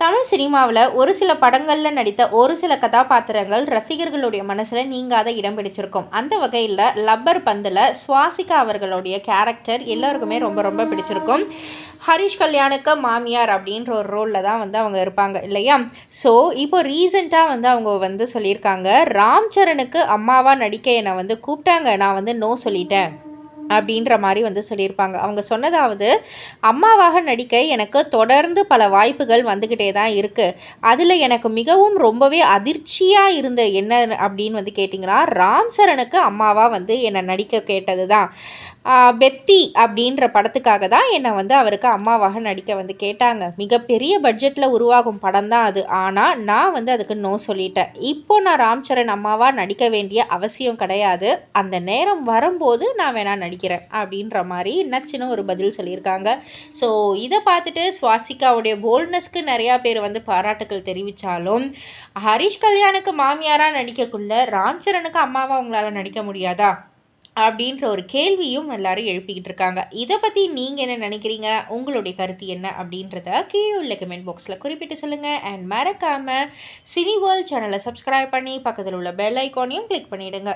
தமிழ் சினிமாவில் ஒரு சில படங்களில் நடித்த ஒரு சில கதாபாத்திரங்கள் ரசிகர்களுடைய மனசில் நீங்காத இடம் பிடிச்சிருக்கும். அந்த வகையில் லப்பர் பந்தில் சுவாசிகா அவர்களுடைய கேரக்டர் எல்லோருக்குமே ரொம்ப ரொம்ப பிடிச்சிருக்கும். ஹரிஷ் கல்யாணுக்கு மாமியார் அப்படின்ற ஒரு ரோலில் தான் வந்து அவங்க இருப்பாங்க இல்லையா? ஸோ இப்போ ரீசெண்டாக வந்து அவங்க வந்து சொல்லியிருக்காங்க ராம் சரணுக்கு அம்மாவாக நடிக்க என்னை வந்து கூப்பிட்டாங்க நான் வந்து நோ சொல்லிட்டேன். அப்படின்ற மாதிரி வந்து சொல்லியிருப்பாங்க. அவங்க சொன்னதாவது அம்மாவாக நடிக்க எனக்கு தொடர்ந்து பல வாய்ப்புகள் வந்துக்கிட்டே தான் இருக்குது அதில் எனக்கு மிகவும் ரொம்பவே அதிர்ச்சியாக இருந்த என்ன அப்படின்னு வந்து கேட்டிங்கன்னா ராம் சரணுக்கு அம்மாவாக வந்து என்னை நடிக்க கேட்டது தான். பெத்தி அப்படின்ற படத்துக்காக தான் என்னை வந்து அவருக்கு அம்மாவாக நடிக்க வந்து கேட்டாங்க. மிகப்பெரிய பட்ஜெட்டில் உருவாகும் படம் தான் அது. ஆனால் நான் வந்து அதுக்கு நோ சொல்லிட்டேன். இப்போ நான் ராம் சரண் அம்மாவாக நடிக்க வேண்டிய அவசியம் கிடையாது. அந்த நேரம் வரும்போது நான் வேணால் நடிக்க நடிக்கிறேன் அப்படின்ற மாதிரி நச்சுன்னு ஒரு பதில் சொல்லியிருக்காங்க. ஸோ இதை பார்த்துட்டு சுவாசிகாவுடைய போல்ட்னஸ்க்கு நிறையா பேர் வந்து பாராட்டுக்கள் தெரிவித்தாலும் ஹரிஷ் கல்யாணுக்கு மாமியாராக நடிக்கக்குள்ள ராம் சரணுக்கு அம்மாவாக உங்களால் நடிக்க முடியாதா? அப்படின்ற ஒரு கேள்வியும் எல்லாரும் எழுப்பிக்கிட்டு இருக்காங்க. இதை பற்றி நீங்கள் என்ன நினைக்கிறீங்க? உங்களுடைய கருத்து என்ன? அப்படின்றத கீழே உள்ள கமெண்ட் பாக்ஸில் குறிப்பிட்டு சொல்லுங்கள் அண்ட் மறக்காமல் சினி வேர்ல்ட் சேனலை சப்ஸ்கிரைப் பண்ணி பக்கத்தில் உள்ள பெல் ஐக்கானையும் கிளிக் பண்ணிவிடுங்க